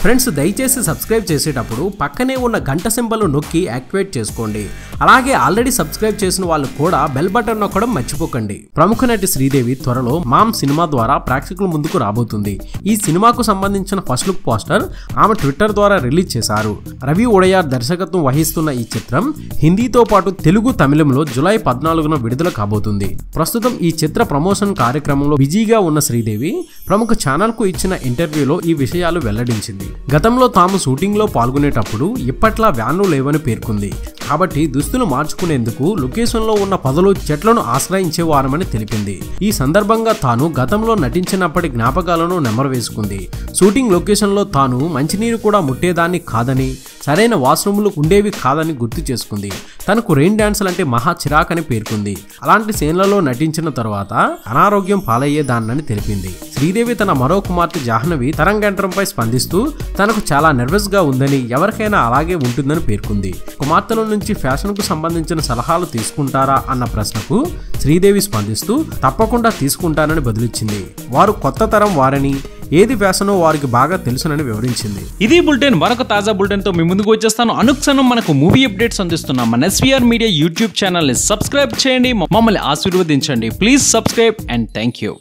Friends దయచేసి subscribe చేసేటప్పుడు పక్కనే ఉన్న గంట సింబల్ నొక్కి యాక్టివేట్ చేసుకోండి. అలాగే ఆల్రెడీ సబ్స్క్రైబ్ చేసిన వాళ్ళు కూడా బెల్ బటన్ నొక్కడం మర్చిపోకండి. ప్రముఖ నటి శ్రీదేవి త్వరలో మామ్ సినిమా ద్వారా ప్రేక్షకుల ముందుకు రాబోతుంది. ఈ సినిమాకు సంబంధించిన ఫస్ట్ లుక్ పోస్టర్ ఆమె ట్విట్టర్ ద్వారా రిలీజ్ చేశారు. రవి ఉడయార్ దర్శకత్వం వహిస్తున్న ఈ చిత్రం హిందీతో పాటు తెలుగు తమిళంలో జులై పద్నాలుగున విడుదల కాబోతుంది. ప్రస్తుతం ఈ చిత్ర ప్రమోషన్ కార్యక్రమంలో బిజీగా ఉన్న శ్రీదేవి ప్రముఖ ఛానల్కు ఇచ్చిన ఇంటర్వ్యూలో ఈ విషయాలు వెల్లడించింది. గతంలో తాము షూటింగ్లో పాల్గొనేటప్పుడు ఇప్పట్లా వ్యాన్లు లేవని పేర్కొంది. కాబట్టి దుస్తులు మార్చుకునేందుకు లొకేషన్లో ఉన్న పదలు చెట్లను ఆశ్రయించేవారమని తెలిపింది. ఈ సందర్భంగా తాను గతంలో నటించినప్పటి జ్ఞాపకాలను నెమరవేసుకుంది షూటింగ్ లొకేషన్లో తాను మంచినీరు కూడా ముట్టేదాన్ని కాదని సరైన వాష్రూములు ఉండేవి కాదని గుర్తు చేసుకుంది. తనకు రెయిన్ డాన్సులు అంటే మహా చిరాకని పేర్కొంది. అలాంటి సీన్లలో నటించిన తర్వాత అనారోగ్యం పాలయ్యేదాన్నని తెలిపింది. శ్రీదేవి తన మరో కుమార్తె జాహ్నవి తరంగంటరంపై స్పందిస్తూ తనకు చాలా నర్వస్గా ఉందని ఎవరికైనా అలాగే ఉంటుందని పేర్కొంది. కుమార్తెల నుంచి ఫ్యాషన్కు సంబంధించిన సలహాలు తీసుకుంటారా అన్న ప్రశ్నకు శ్రీదేవి స్పందిస్తూ తప్పకుండా తీసుకుంటానని బదులిచ్చింది. వారు కొత్త తరం వారని ఏది వ్యాసనో వారికి బాగా తెలుసునని వివరించింది. ఇది బులెటిన్ మరొక తాజా బులెటిన్తో మీ ముందుకు వచ్చేస్తాను. అనుక్షణం మనకు మూవీ అప్డేట్స్ అందిస్తున్నాం. మన ఎస్వీఆర్ మీడియా యూట్యూబ్ ఛానల్ని సబ్స్క్రైబ్ చేయండి. మమ్మల్ని ఆశీర్వదించండి. Please subscribe and thank you